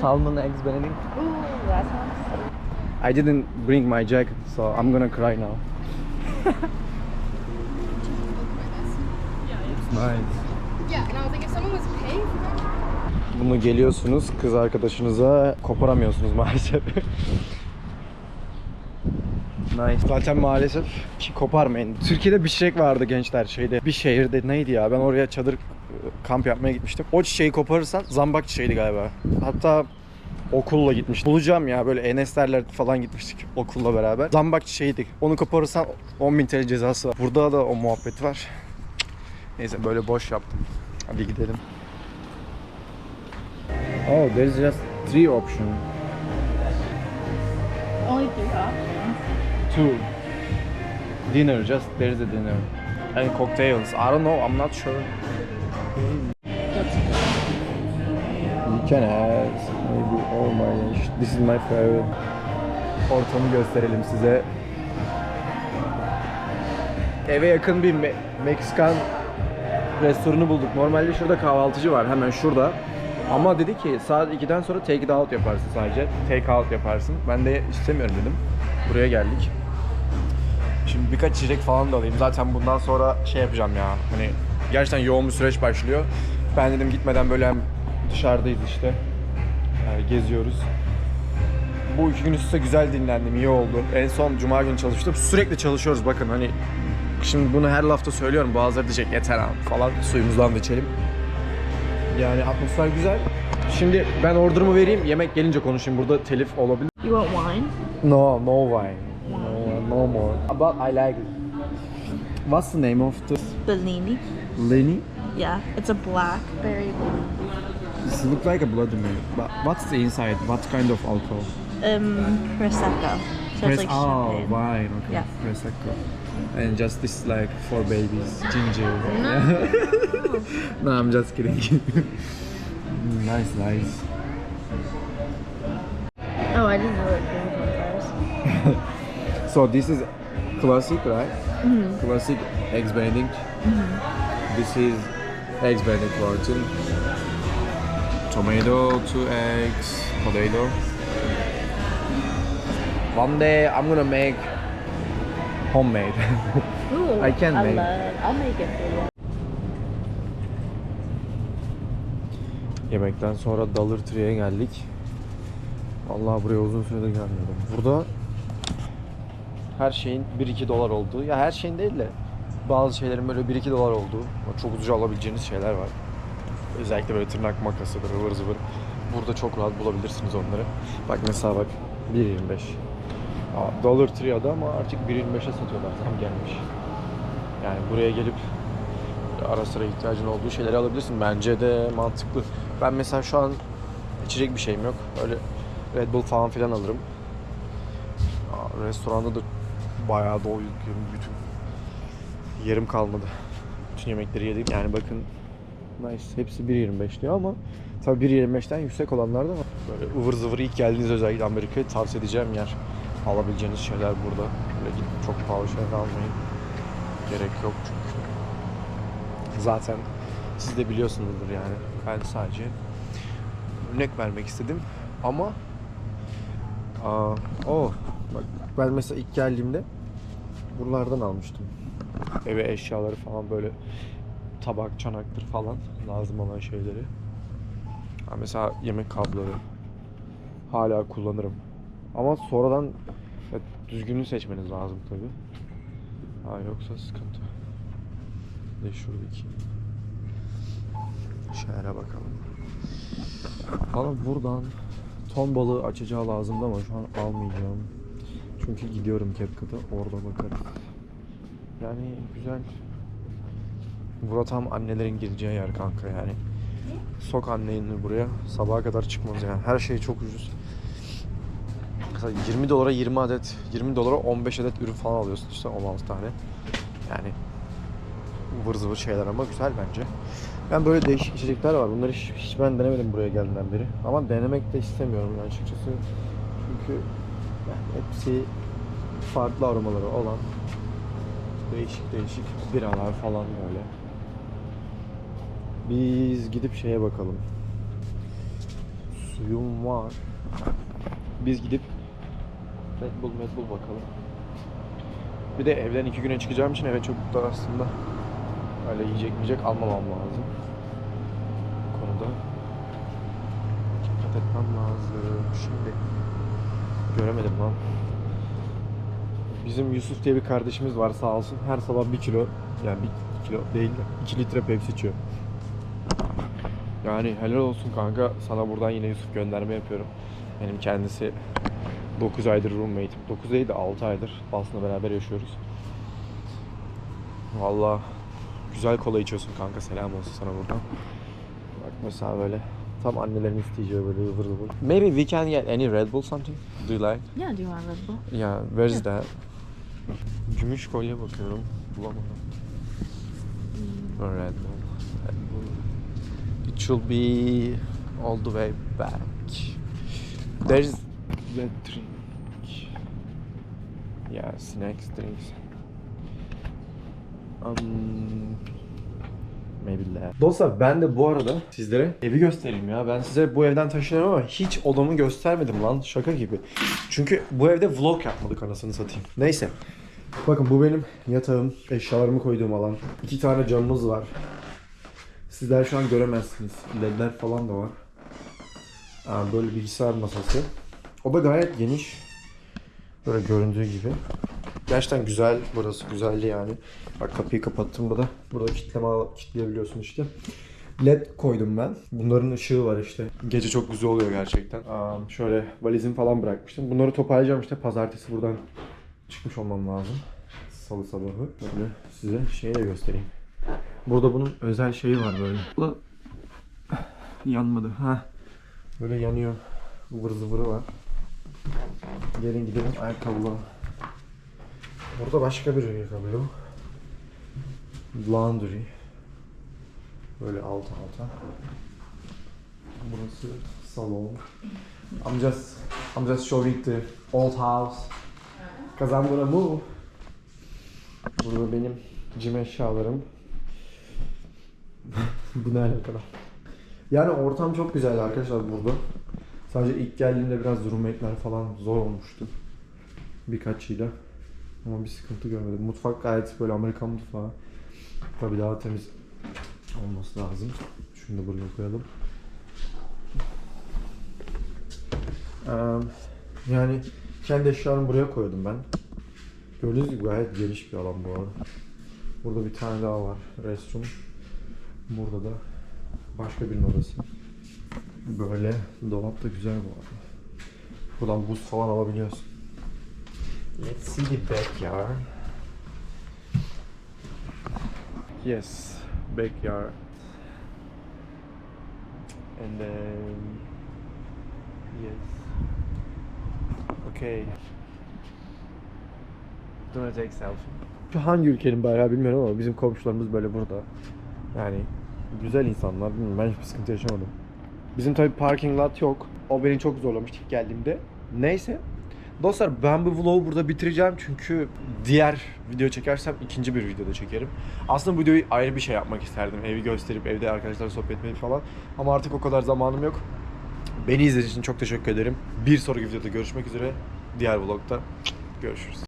Salmon eggs Benedict. Ooh, that sounds I didn't bring my jacket, so I'm gonna cry now. It's nice. Yeah, and I was like, if someone was paying for that, Bunu geliyorsunuz kız arkadaşınıza koparamıyorsunuz maalesef. nice. Zaten maalesef ki koparmayın. Türkiye'de bir çiçek vardı gençler şeyde. Bir şehirde neydi ya? Ben oraya çadır kamp yapmaya gitmiştim. O çiçeği koparırsan zambak çiçeğiydi galiba. Hatta okulla gitmiştim. Bulacağım ya böyle Eneslerler falan gitmiştik okulla beraber. Zambak çiçeğiydi. Onu koparırsan 10.000 TL cezası var. Burada da o muhabbet var. Neyse böyle boş yaptım. Hadi gidelim. Oh, there's just three options. only three options. Two. Dinner, just there's a dinner. And cocktails. I don't know, I'm not sure. You can ask. Maybe, oh my gosh, this is my favorite. Ortamı gösterelim size. Eve yakın bir Me- Meksikan restoranı bulduk. Normalde şurada kahvaltıcı var, hemen şurada. Ama dedi ki saat 2'den sonra take it out yaparsın sadece. Take out yaparsın. Ben de istemiyorum dedim. Buraya geldik. Şimdi birkaç içecek falan da alayım. Zaten bundan sonra şey yapacağım ya. Hani gerçekten yoğun bir süreç başlıyor. Ben dedim gitmeden böyle hem dışarıdayız işte. Yani geziyoruz. Bu iki gün üst üste güzel dinlendim, iyi oldu. En son cuma günü çalıştım. Sürekli çalışıyoruz bakın hani. Şimdi bunu her lafta söylüyorum. Bazıları diyecek yeter abi falan. Suyumuzdan da içelim. Yani atmosfer güzel. Şimdi ben order'ımı vereyim. Yemek gelince konuşayım. Burada telif olabilir. You want wine? No, no wine. No, no more. But I like it. What's the name of the Bellini. Lenny? Yeah, it's a blackberry. This looks like a bloody Mary. But what's the inside? What kind of alcohol? Um, prosecco. So it's like oh, champagne. wine. Okay. Yeah. Prosecco. And just this like for babies, ginger. no, I'm just kidding. Mm, nice, nice. Oh, I didn't know it came from first. So this is classic, right? Classic eggs Benedict. This is eggs Benedict Florentine. Tomato, two eggs, potato. One day I'm gonna make homemade. Ooh, I can I make. love. I'll make it for you. Yemekten sonra Dollar Tree'ye geldik. Vallahi buraya uzun süredir gelmiyordum. Burada her şeyin 1-2 dolar olduğu, ya her şeyin değil de bazı şeylerin böyle 1-2 dolar olduğu, çok ucuza alabileceğiniz şeyler var. Özellikle böyle tırnak makasıdır, ıvır zıvır. Burada çok rahat bulabilirsiniz onları. Bak mesela bak 1.25. Aa, Dollar Tree'de ama artık 1.25'e satıyorlar. Tam gelmiş. Yani buraya gelip ara sıra ihtiyacın olduğu şeyleri alabilirsin. Bence de mantıklı. Ben mesela şu an içecek bir şeyim yok. Öyle Red Bull falan filan alırım. Restoranda da bayağı doyduk. Bütün yerim kalmadı. Bütün yemekleri yedik. Yani bakın nice. Hepsi 1.25 diyor ama tabii 1.25'ten yüksek olanlar da var. Böyle ıvır zıvır ilk geldiğiniz özellikle Amerika'ya tavsiye edeceğim yer. Alabileceğiniz şeyler burada. Böyle gidip çok pahalı şeyler almayın. Gerek yok çünkü. Zaten siz de biliyorsunuzdur yani. Ben sadece örnek vermek istedim ama aa, oh bak ben mesela ilk geldiğimde buralardan almıştım. Eve eşyaları falan böyle tabak, çanaktır falan lazım olan şeyleri. Ha, mesela yemek kabları hala kullanırım. Ama sonradan ya, düzgününü seçmeniz lazım tabi. Ha, yoksa sıkıntı. De şuradaki şeylere bakalım. Bana buradan ton balığı açacağı lazımdı ama şu an almayacağım. Çünkü gidiyorum CapCut'a orada bakarım. Yani güzel. Bura tam annelerin gireceği yer kanka yani. Sok anneni buraya sabaha kadar çıkmaz yani. Her şey çok ucuz. Mesela 20 dolara 20 adet, 20 dolara 15 adet ürün falan alıyorsun işte 16 tane. Yani ıvır zıvır şeyler ama güzel bence. Ben böyle değişik içecekler var. Bunları hiç, hiç ben denemedim buraya geldiğinden beri. Ama denemek de istemiyorum yani açıkçası. Çünkü yani hepsi farklı aromaları olan değişik değişik biralar falan böyle. Biz gidip şeye bakalım. suyum var. Biz gidip Red Bull, Red Bull bakalım. Bir de evden iki güne çıkacağım için eve çok da aslında öyle yiyecek yiyecek almamam lazım. Bu konuda dikkat etmem lazım. Şimdi göremedim lan. Bizim Yusuf diye bir kardeşimiz var sağ olsun. Her sabah bir kilo yani bir kilo değil de 2 litre Pepsi içiyor. Yani helal olsun kanka. Sana buradan yine Yusuf gönderme yapıyorum. Benim kendisi 9 aydır roommate'im. 9 değil de 6 aydır Boston'la beraber yaşıyoruz. Valla güzel kola içiyorsun kanka. Selam olsun sana buradan. Bak mesela böyle tam annelerin isteyeceği böyle ıvır zıvır. Maybe we can get any Red Bull something. Do you like? Yeah, do you want Red Bull? Yeah, where is that? Gümüş kolye bakıyorum. Bulamadım. Red Bull. Red Bull. It should be all the way back. There's the drink. Yeah, snacks, drinks. Um, maybe that. Dostlar ben de bu arada sizlere evi göstereyim ya. Ben size bu evden taşınıyorum ama hiç odamı göstermedim lan. Şaka gibi. Çünkü bu evde vlog yapmadık anasını satayım. Neyse. Bakın bu benim yatağım, eşyalarımı koyduğum alan. İki tane camımız var. Sizler şu an göremezsiniz. Ledler falan da var. Aa, böyle bilgisayar masası. O da gayet geniş. Böyle göründüğü gibi. Gerçekten güzel burası güzeldi yani. Bak kapıyı kapattım burada. Burada kitleme kitleyebiliyorsun işte. LED koydum ben. Bunların ışığı var işte. Gece çok güzel oluyor gerçekten. Aa, şöyle valizimi falan bırakmıştım. Bunları toparlayacağım işte. Pazartesi buradan çıkmış olmam lazım. Salı sabahı. Böyle size şeyi de göstereyim. Burada bunun özel şeyi var böyle. Bu yanmadı. Ha. Böyle yanıyor. Ivır zıvırı var. Gelin gidelim ayakkabılara. Burada başka bir ayakkabı. Laundry. Böyle alt alta. Burası salon. I'm just I'm just showing the old house. Cause I'm gonna move. Burada benim cim eşyalarım. Bu ne alakalı? Yani ortam çok güzel arkadaşlar burada. Sadece ilk geldiğimde biraz roommate'ler falan zor olmuştu. Birkaçıyla. Ama bir sıkıntı görmedim. Mutfak gayet böyle Amerikan mutfağı. Tabii daha temiz olması lazım. Şunu da buraya koyalım. Eee, yani kendi eşyalarımı buraya koydum ben. Gördüğünüz gibi gayet geniş bir alan bu arada. Burada bir tane daha var. Restroom. Burada da başka birinin odası. Böyle dolap da güzel bu arada. Buradan buz falan alabiliyorsun. Let's see the backyard. Yes, backyard. And then yes. Okay. Do you take selfie? Şu hangi ülkenin bayrağı bilmiyorum ama bizim komşularımız böyle burada. Yani güzel insanlar. Bilmiyorum, ben hiçbir sıkıntı yaşamadım. Bizim tabii parking lot yok. O beni çok zorlamıştı geldiğimde. Neyse. Dostlar ben bu vlogu burada bitireceğim çünkü diğer video çekersem ikinci bir videoda çekerim. Aslında bu videoyu ayrı bir şey yapmak isterdim. Evi gösterip evde arkadaşlarla sohbet etmeyi falan. Ama artık o kadar zamanım yok. Beni izlediğiniz için çok teşekkür ederim. Bir sonraki videoda görüşmek üzere. Diğer vlogda görüşürüz.